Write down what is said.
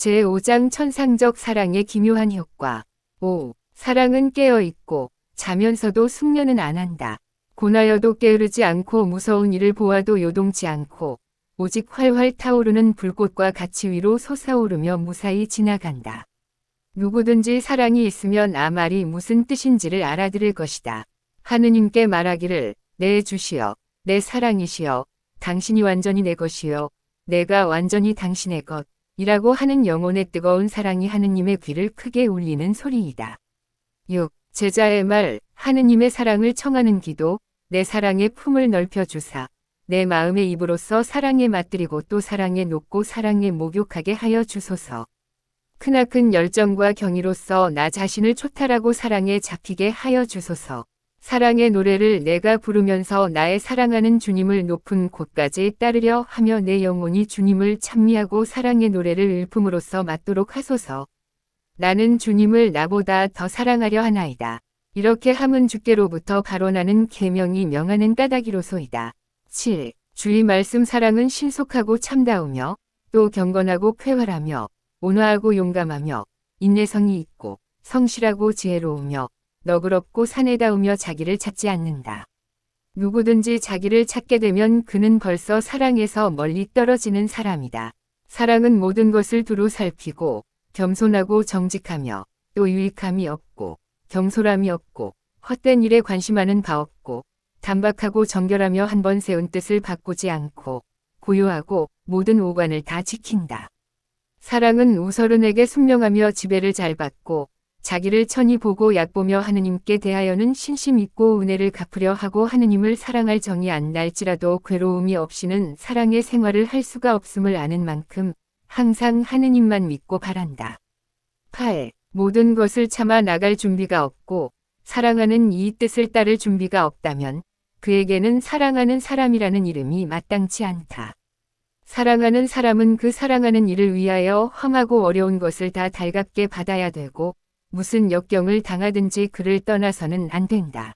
제5장 천상적 사랑의 기묘한 효과 5. 사랑은 깨어있고 자면서도 숙면은 안 한다. 고나여도 게으르지 않고 무서운 일을 보아도 요동치 않고 오직 활활 타오르는 불꽃과 같이 위로 솟아오르며 무사히 지나간다. 누구든지 사랑이 있으면 아 말이 무슨 뜻인지를 알아들을 것이다. 하느님께 말하기를 내 주시여, 내 사랑이시여, 당신이 완전히 내 것이요, 내가 완전히 당신의 것, 이라고 하는 영혼의 뜨거운 사랑이 하느님의 귀를 크게 울리는 소리이다. 6. 제자의 말, 하느님의 사랑을 청하는 기도, 내 사랑의 품을 넓혀 주사, 내 마음의 입으로서 사랑에 맛들이고 또 사랑에 녹고 사랑에 목욕하게 하여 주소서. 크나큰 열정과 경의로서 나 자신을 초탈하고 사랑에 잡히게 하여 주소서. 사랑의 노래를 내가 부르면서 나의 사랑하는 주님을 높은 곳까지 따르려 하며 내 영혼이 주님을 찬미하고 사랑의 노래를 일품으로써 맞도록 하소서. 나는 주님을 나보다 더 사랑하려 하나이다. 이렇게 함은 주께로부터 나는 계명이 명하는 까닭이로소이다. 7. 주의 말씀 사랑은 신속하고 참다우며 또 경건하고 쾌활하며 온화하고 용감하며 인내성이 있고 성실하고 지혜로우며 너그럽고 사내다우며 자기를 찾지 않는다. 누구든지 자기를 찾게 되면 그는 벌써 사랑에서 멀리 떨어지는 사람이다. 사랑은 모든 것을 두루 살피고 겸손하고 정직하며 또 유익함이 없고 경솔함이 없고 헛된 일에 관심하는 바 없고 단박하고 정결하며 한 번 세운 뜻을 바꾸지 않고 고요하고 모든 오관을 다 지킨다. 사랑은 우서른에게 순명하며 지배를 잘 받고 자기를 천히 보고 약보며 하느님께 대하여는 신심 있고 은혜를 갚으려 하고 하느님을 사랑할 정이 안 날지라도 괴로움이 없이는 사랑의 생활을 할 수가 없음을 아는 만큼 항상 하느님만 믿고 바란다. 8. 모든 것을 참아 나갈 준비가 없고 사랑하는 이 뜻을 따를 준비가 없다면 그에게는 사랑하는 사람이라는 이름이 마땅치 않다. 사랑하는 사람은 그 사랑하는 일을 위하여 험하고 어려운 것을 다 달갑게 받아야 되고 무슨 역경을 당하든지 그를 떠나서는 안 된다.